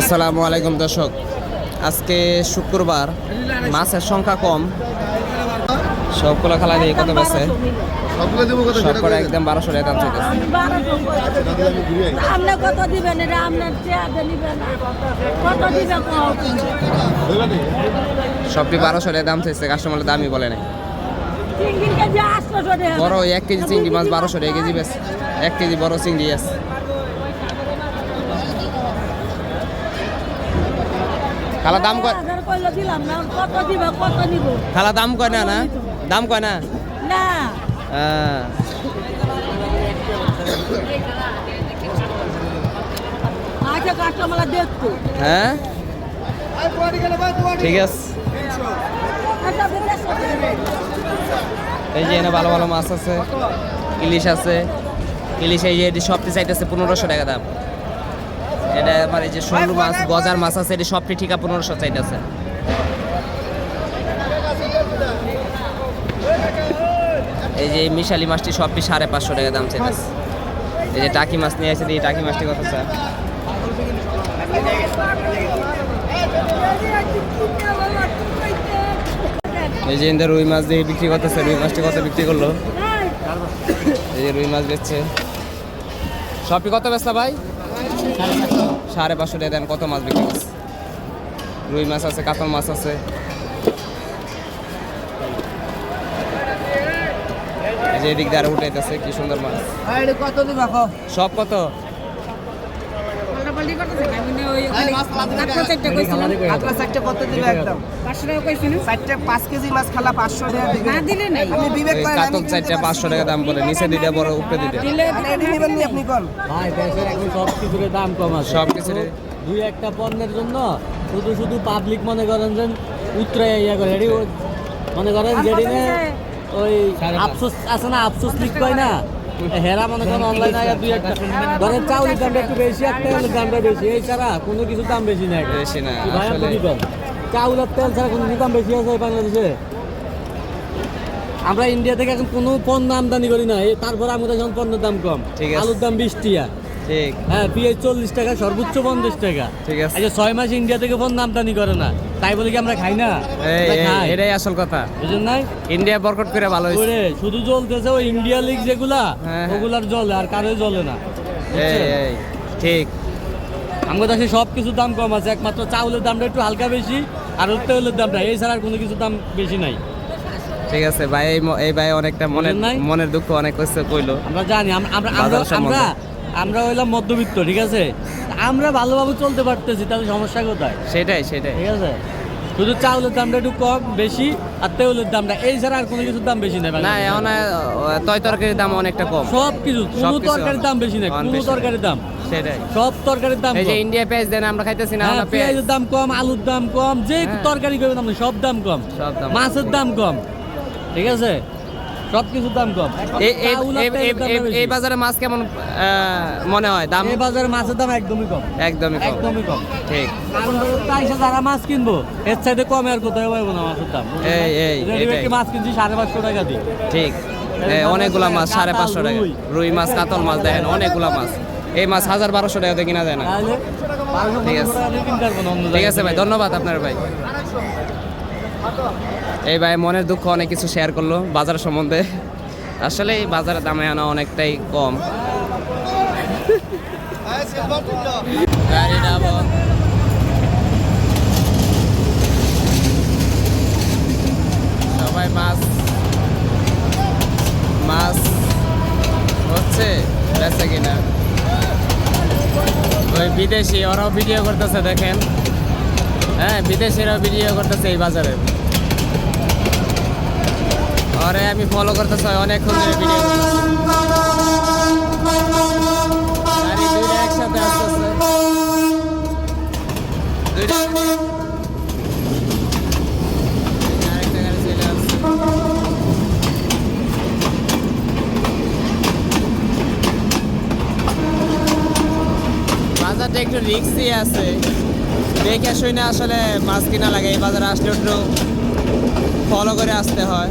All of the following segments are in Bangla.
আসসালামু আলাইকুম দর্শক। আজকে শুক্রবার মাছের সংখ্যা কম। সবগুলো খেলা দিয়ে কত বেছে সবগুলো একদম বারোশো টাকা দাম চাইতেছে আপনি কত দিবেন? এটা আপনার কত দিবেন সবটি বারোশো টাকা দাম চাইছে কাস্টমারের দামই বলে নাই। বড় এক কেজি চিংড়ি মাছ বারোশো টাকা কেজি বেশ এক কেজি বড় চিংড়ি আছে। খালা দাম কয় হাজার কইলে দিলাম না কত দিবে কত নিব? খালা দাম কয় না না? দাম কয় না? না। হ্যাঁ। হ্যাঁ? ঠিক আছে। বেশ এই যে এখানে ভালো ভালো মাছ আছে ইলিশ আছে। ইলিশ এই যে সবটি চাইতেছে পনেরোশো টাকা দাম। এটা আমার এই যে সরু মাছ, গজার মাছ আছে, এটা সবটি ঠিকা পনেরোশো চাইতেছে। এই যে মিশালি মাছটি সবটি সাড়ে পাঁচশো টাকা দাম চাইতেছে। এই যে টাকি মাছ নিয়ে আসে এই টাকি মাছটি কত স্যার এই যে রুই মাছ দিয়ে বিক্রি করতেছে, রুই মাছটি কত বিক্রি করল? এই যে রুই মাছ বেচছে। সবটি কত বেচলা ভাই? সাড়ে পাঁচশো টাকা দেন কত মাছ বিক্রি করছে? রুই মাছ আছে কাতল মাছ আছে। যে এদিক দিয়ে আরও উঠাইতেছে কি সুন্দর মাছ। সব কত? চারটে কত একদম? চারটে পাঁচ কেজি মাছ খালা পাঁচশো টাকা বিবেক চারটা টাকা দাম বলে নিচে দুইটা বড় উপরে দুইটা মানে এটি নেবেন নি আপনি কোন ভাই দেশের এখন সব কিছুর দাম কম আছে। সব কিছুর দুই একটা পণ্যের জন্য শুধু শুধু পাবলিক মনে করেন যে উত্তরে ইয়া করে। এটি মনে করেন যেদিনে ওই আফসোস আছে না? আফসোস লিখ কয় না? হেরা মনে করেন অনলাইনে আগে দুই একটা ধরেন চাউলের দামটা একটু বেশি আর তেলের দামটা বেশি। এই ছাড়া কোনো কিছু দাম বেশি নাই। বেশি না, ভাই আপনি কি করেন? তেল ছাড়া কোনো দাম বেশি আছে বাংলাদেশে? আমরা ইন্ডিয়া থেকে এখন কোনো পণ্য আমদানি করি না। তারপর আমাদের যখন পণ্যের দাম কম। আলুর দাম বিশ টিয়া। ঠিক। হ্যাঁ পিঁয়াজ চল্লিশ টাকা সর্বোচ্চ পঞ্চাশ টাকা। ঠিক আছে। আচ্ছা ছয় মাস ইন্ডিয়া থেকে পণ্য আমদানি করে না। তাই বলে কি আমরা খাই না। এটাই আসল কথা। বুঝলেন নাই? ইন্ডিয়া বরকট করে ভালো হয়েছে। শুধু জ্বলতেছে ওই ইন্ডিয়া লিগ যেগুলা হ্যাঁ, হ্যাঁ। ওগুলার জ্বলে আর কারোই জ্বলে না। ঠিক। আমাদের কাছে সব কিছুর দাম কম আছে একমাত্র চাউলের দামটা একটু হালকা বেশি আর তেলের দামটা এই ছাড়া আর কোনো কিছুর দাম বেশি নাই। ঠিক আছে ভাই এই ভাই অনেকটা মনের নাই? মনের দুঃখ অনেক কিছু কইলো। আমরা জানি আমরা আমরা। আমরা হইলাম মধ্যবিত্ত ঠিক আছে? আমরা ভালোভাবে চলতে পারতেছি তাহলে সমস্যা কোথায়? সেটাই সেটাই। ঠিক আছে? শুধু চাউলের দামটা একটু কম বেশি আর তেলের দামটা এই ছাড়া আর কোনো কিছুর দাম বেশি নাই না। এখন তয় তরকারির দাম অনেকটা কম। সব কিছু কোনো তরকারির দাম বেশি নেই কোনো তরকারির দাম। সেটাই। সব তরকারির দাম এই যে ইন্ডিয়া পেঁয়াজ দেন আমরা খাইতেছি না হ্যাঁ, পেঁয়াজের দাম কম আলুর দাম কম যে হ্যাঁ। তরকারি করবেন আপনি সব দাম কম। সব দাম। মাছের দাম কম। ঠিক আছে? সব কিছুর দাম কম এই- বাজারে মাছ কেমন মনে হয়? দাম? এই বাজারে মাছের দাম একদমই কম। একদমই কম। একদমই কম। ঠিক। তাইসে যারা মাছ কিনবো এর চাইতে কমে আর কোথায় পাবো না মাছের দাম? এই এই রেডিমেড মাছ কিনছি? সাড়ে পাঁচশো টাকা দিই ঠিক। অনেকগুলা মাছ সাড়ে পাঁচশো টাকা। রুই। মাছ কাতল মাছ দেখেন অনেকগুলা মাছ। এই মাছ হাজার বারোশো টাকাতে কিনা যায় না। ঠিক আছে। দিয়ে ঠিক আছে ভাই ধন্যবাদ আপনার ভাই। এই ভাই মনের দুঃখ অনেক কিছু শেয়ার করল বাজার সম্বন্ধে। আসলে এই বাজারের দামে আনা অনেকটাই কম। সবাই মাছ মাছ হচ্ছে, বেচে কিনা। ওই বিদেশি, ওরাও ভিডিও করতেছে, দেখেন। হ্যাঁ বিদেশিরাও ভিডিও করতেছে এই বাজারে। আরে আমি ফলো করতেছি অনেকক্ষণ ধরে ভিডিও বাজারটা একটু রিক্সই আছে। দেখে শুনে আসলে মাছ কিনা লাগে, এই বাজারে আসলে একটু ফলো করে আসতে হয়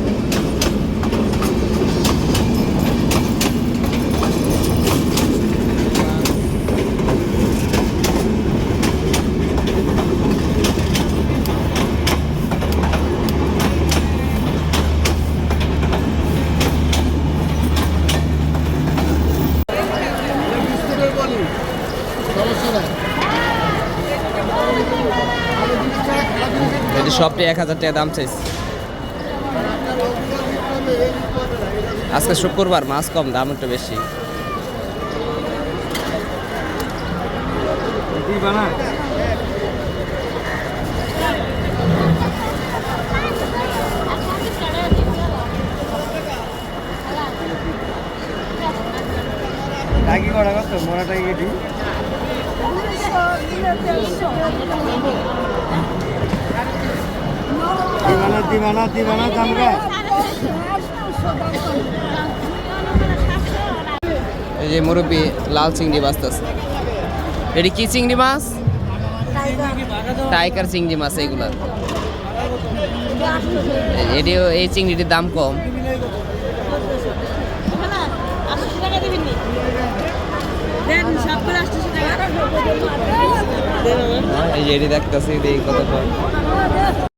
এটি সবটি এক হাজার টাকা দাম চাইছে। আজকে শুক্রবার, মাছ কম, দাম একটু বেশি। টাকি করা দিবানা দিবানা দিবানা এই যে মুরব্বী লাল চিংড়ি বাঁচতেছে এটি কি চিংড়ি মাছ? টাইগার চিংড়ি মাছ এইগুলা। এটিও, এই চিংড়িটির দাম কম। এই যে এটি দেখতেছি, দেখি কত কম।